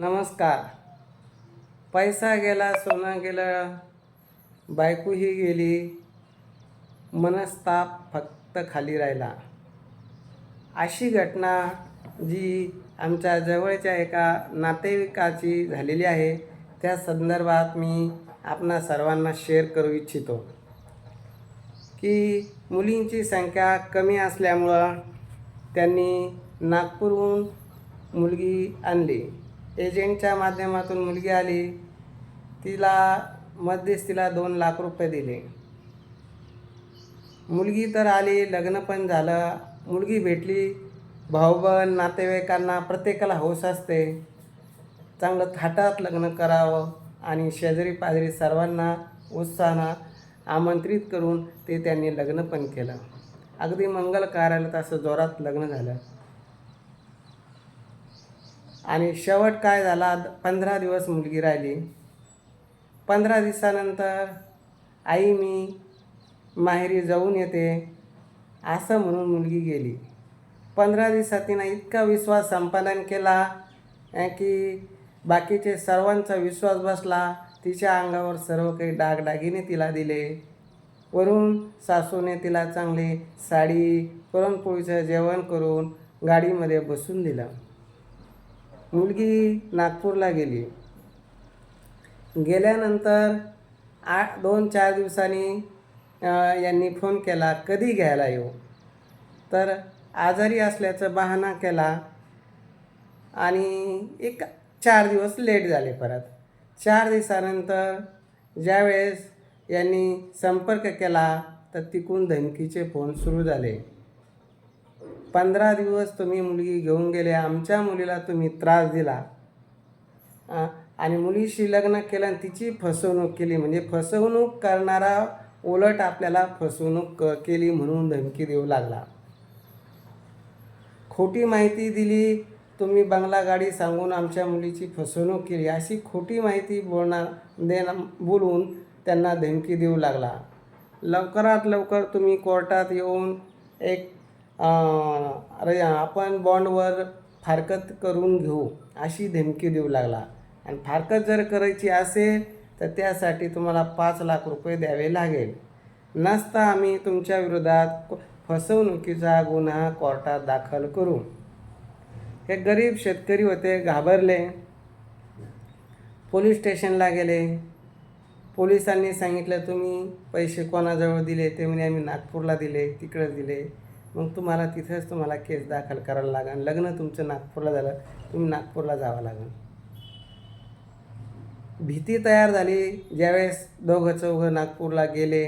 नमस्कार. पैसा गेला सोनं गेला बायकोही गेली मनस्ताप फक्त खाली राहिला. अशी घटना जी आमच्या जवळच्या एका नातेवाईकाची झालेली आहे त्या संदर्भात मी आपणा सर्वांना शेअर करू इच्छितो. की मुलींची संख्या कमी असल्यामुळं त्यांनी नागपूरहून मुलगी आणली. एजंटच्या माध्यमातून मुलगी आली. तिला मध्यस्थीला दोन लाख रुपये दिले. मुलगी तर आली लग्न पण झालं. मुलगी भेटली. भाऊबंद नातेवाईकांना प्रत्येकाला हौस असते. चांगलं थाटात लग्न करावं आणि शेजारी पाजारी सर्वांना उत्साहानं आमंत्रित करून ते त्यांनी लग्न पण केलं. अगदी मंगल कार्यालयात असं जोरात लग्न झालं. आणि शेवट काय झाला? पंधरा दिवस मुलगी राहिली. पंधरा दिवसानंतर आई मी माहेरी जाऊन येते असं म्हणून मुलगी गेली. पंधरा दिवसात तिनं इतका विश्वास संपादन केला की बाकीचे सर्वांचा विश्वास बसला. तिच्या अंगावर सर्व काही डागडागिने तिला दिले. वरून सासूने तिला चांगली साडी पुरणपोळीचं जेवण करून गाडीमध्ये बसून दिलं. मुलगी नागपूरला गेली. गेल्यानंतर आठ दोन चार दिवसांनी यांनी फोन केला कधी घ्यायला येऊ? तर आजारी असल्याचं बहाणा केला आणि एक चार दिवस लेट झाले परत. चार दिवसानंतर ज्यावेळेस यांनी संपर्क केला तर तिकून धमकीचे फोन सुरू झाले. पंधरा दिवस तुम्ही मुलगी घेऊन गेले आमच्या मुलीला तुम्ही त्रास दिला. आणि मुलीशी लग्न केलं आणि तिची फसवणूक केली. म्हणजे फसवणूक करणारा उलट आपल्याला फसवणूक क- केली म्हणून धमकी देऊ लागला. खोटी माहिती दिली तुम्ही बंगला गाडी सांगून आमच्या मुलीची फसवणूक केली. अशी खोटी माहिती बोलणार देणं बोलून त्यांना धमकी देऊ लागला. लवकरात लवकर तुम्ही कोर्टात येऊन एक अरे आपण बॉन्डवर फारकत करून घेऊ अशी धमकी देऊ लागला. आणि फारकत जर करायची असेल तर त्यासाठी तुम्हाला पाच लाख रुपये द्यावे लागेल. नसता आम्ही तुमच्या विरोधात फसवणुकीचा गुन्हा कोर्टात दाखल करू. हे गरीब शेतकरी होते घाबरले. पोलीस स्टेशनला गेले. पोलिसांनी सांगितलं तुम्ही पैसे कोणाजवळ दिले? ते म्हणे आम्ही नागपूरला दिले तिकडं दिले. मग तुम्हाला तिथंच तुम्हाला केस दाखल करायला लागेल लग्न तुमचं नागपूरला झालं तुम्ही नागपूरला जावं लागेल भीती तयार झाली. ज्यावेळेस दोघं चौघं नागपूरला गेले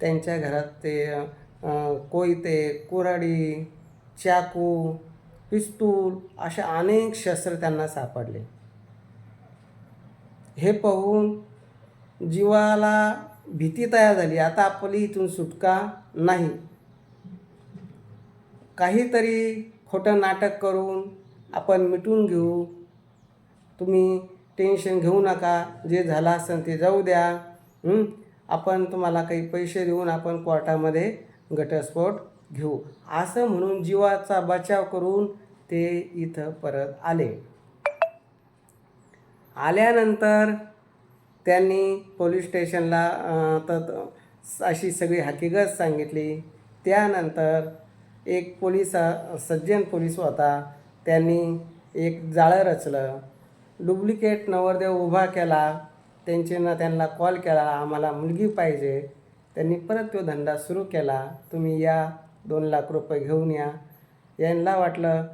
त्यांच्या घरात ते कोयते कुऱ्हाडी चाकू पिस्तूल असे अनेक शस्त्र त्यांना सापडले. हे पाहून जीवाला भीती तयार झाली. आता आपली इथून सुटका नाही. काहीतरी खोटं नाटक करून आपण मिटून घेऊ. तुम्ही टेन्शन घेऊ नका. जे झालं असेल ते जाऊ द्या. आपण तुम्हाला काही पैसे देऊन आपण कोर्टामध्ये घटस्फोट घेऊ. असं म्हणून जीवाचा बचाव करून ते इथं परत आले. आल्यानंतर त्यांनी पोलीस स्टेशनला तर अशी सगळी हकीकत सांगितली. त्यानंतर एक पोलीस सज्जन पोलीस होता. त्यांनी एक जाळं रचलं. डुप्लिकेट नवरदेव उभा केला. त्यांचे ना त्यांना कॉल केला आम्हाला मुलगी पाहिजे. त्यांनी परत तो धंदा सुरू केला. तुम्ही या दोन लाख रुपये घेऊन या. यांना वाटलं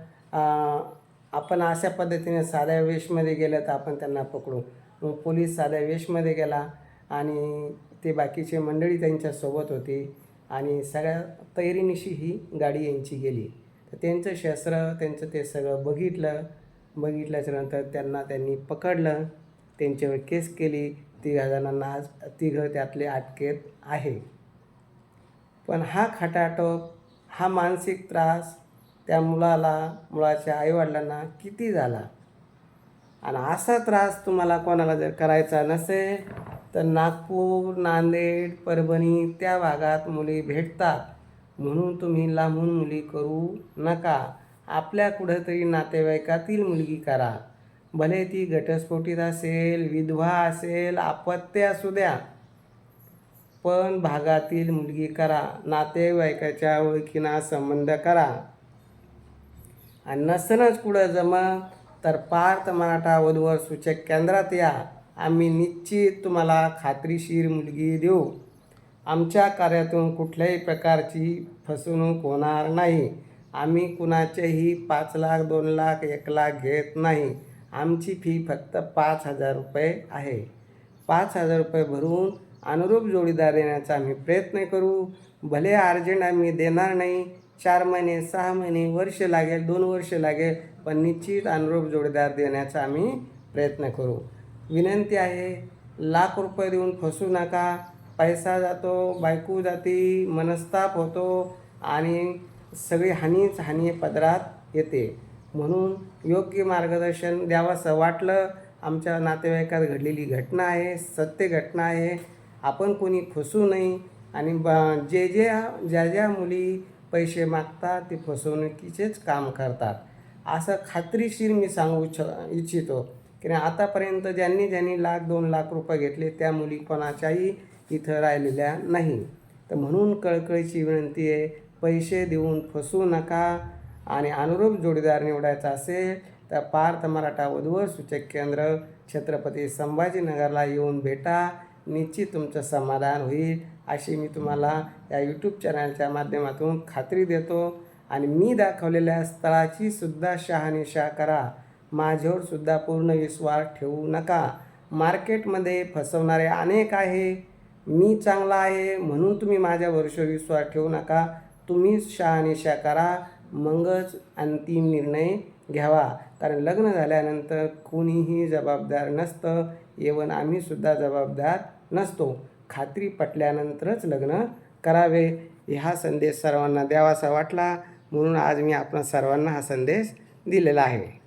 आपण अशा पद्धतीने साध्या वेशमध्ये गेलं तर आपण त्यांना पकडू. मग पोलीस साध्या वेशमध्ये गेला आणि ते बाकीचे मंडळी त्यांच्यासोबत होती. आणि सगळ्या तयारीनिशी ही गाडी यांची गेली. तर त्यांचं शस्त्र त्यांचं ते सगळं बघितलं. बघितल्याच्यानंतर त्यांना त्यांनी पकडलं. त्यांच्यावर केस केली. तिघा जणांना आज तिघं त्यातले अटकेत आहे. पण हा खटाटोप हा मानसिक त्रास त्या मुलाला मुलाच्या आईवडिलांना किती झाला? आणि असा त्रास तुम्हाला कोणाला जर करायचा नसेल तर नागपूर नांदेड परभणी त्या भागात मुली भेटतात. म्हणून तुम्ही लांबून मुली करू नका. आपल्या कुठंतरी नातेवाईकातील मुलगी करा. भले ती घटस्फोटीत असेल विधवा असेल अपत्य असू द्या. पण भागातील मुलगी करा. नातेवाईकाच्या ओळखीना संबंध करा. आणि नसनच कुठं जमत तर पार्थ मराठा वधूवर सूचक केंद्रात या. आम्ही निश्चित तुम्हाला खात्रीशीर मुलगी देऊ. आमच्या कार्यातून कुठल्याही प्रकारची फसवणूक होणार नाही. आम्ही कुणाचेही पाच लाख दोन लाख एक लाख घेत नाही. आमची फी फक्त पाच हजार रुपये आहे. पाच हजार रुपये भरून अनुरूप जोडीदार देण्याचा आम्ही प्रयत्न करू. भले अर्जंट आम्ही देणार नाही. चार महिने सहा महिने वर्ष लागेल दोन वर्ष लागेल पण निश्चित अनुरूप जोडीदार देण्याचा आम्ही प्रयत्न करू. विनंती आहे लाख रुपये देऊन फसू नका. पैसा जातो बायको जाती मनस्ताप होतो आणि सगळी हानीच हानी पदरात येते. म्हणून योग्य मार्गदर्शन द्यावंसं वाटलं. आमच्या नातेवाईकात घडलेली घटना आहे सत्य घटना आहे. आपण कोणी फसू नये आणि ब जे जे ज्या ज्या मुली पैसे मागतात ते फसवणुकीचेच काम करतात. असं खात्रीशीर मी सांगू छ इच्छितो. की नाही आतापर्यंत ज्यांनी ज्यांनी लाख दोन लाख रुपये घेतले त्या मुली कोणाच्याही इथं राहिलेल्या नाही. तर म्हणून कळकळीची विनंती आहे पैसे देऊन फसवू नका आणि अनुरूप जोडीदार निवडायचा असेल तर पार्थ मराठा वधूवर सूचक केंद्र छत्रपती संभाजीनगरला येऊन भेटा. निश्चित तुमचं समाधान होईल अशी मी तुम्हाला या यूट्यूब चॅनलच्या माध्यमातून खात्री देतो. आणि मी दाखवलेल्या स्थळाची सुद्धा शहानिशा करा. माझ्यावर सुद्धा पूर्ण विश्वास ठेवू नका. मार्केटमध्ये फसवणारे अनेक आहे. मी चांगला आहे म्हणून तुम्ही माझ्या विश्वास ठेवू नका. तुम्हीच शहानिशा करा. मगच अंतिम निर्णय घ्यावा. कारण लग्न झाल्यानंतर कोणीही जबाबदार नसतं. येवन आम्हीसुद्धा जबाबदार नसतो. खात्री पटल्यानंतरच लग्न करावे. हा संदेश सर्वांना द्यावासा वाटला. म्हणून आज मी आपण सर्वांना हा संदेश दिलेला आहे.